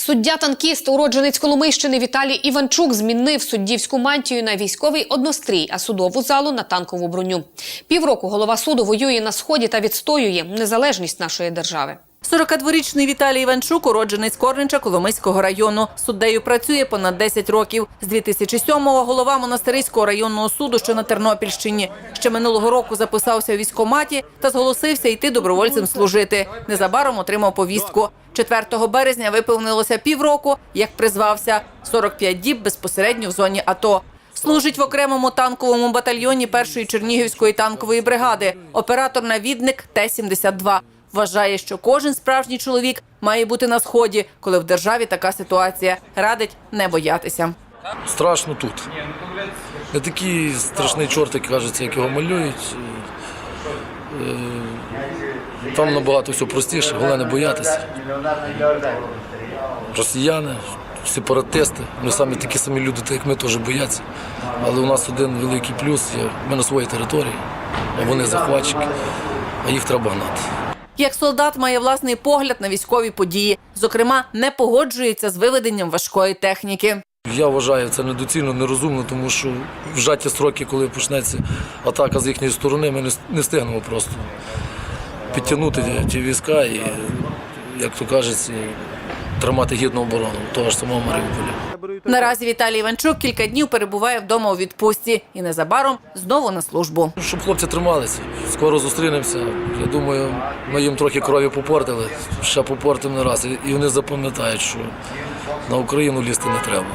Суддя танкіст, уродженець Коломийщини Віталій Іванчук змінив суддівську мантію на військовий однострій, а судову залу на танкову броню. Півроку голова суду воює на сході та відстоює незалежність нашої держави. 42-річний Віталій Іванчук, уроджений з Корнича Коломийського району. Суддею працює понад 10 років. З 2007-го голова монастирського районного суду, що на Тернопільщині. Ще минулого року записався у військкоматі та зголосився йти добровольцем служити. Незабаром отримав повістку. 4 березня виповнилося півроку, як призвався. 45 діб безпосередньо в зоні АТО. Служить в окремому танковому батальйоні першої Чернігівської танкової бригади. Оператор-навідник Т-72. Вважає, що кожен справжній чоловік має бути на сході, коли в державі така ситуація. Радить не боятися. Страшно тут. Не такий страшний чорт, як кажеться, як його малюють. Е, Там набагато все простіше, головне не боятися. Росіяни, сепаратисти, ми самі такі самі люди, так як ми теж бояться. Але у нас один великий плюс. Ми на своїй території, а вони захватчики, а їх треба гнати. Як солдат має власний погляд на військові події. Зокрема, не погоджується з виведенням важкої техніки. Я вважаю це недоцільно, нерозумно, тому що вжаті строки, коли почнеться атака з їхньої сторони, ми не встигнемо просто підтягнути ті війська і, як то кажеться, тримати гідну оборону того ж самого Маріуполя. Наразі Віталій Іванчук кілька днів перебуває вдома у відпустці і незабаром знову на службу. Щоб хлопці трималися, скоро зустрінемося. Я думаю, ми їм трохи крові попортили, ще попортимо не раз. І- вони запам'ятають, що на Україну лізти не треба.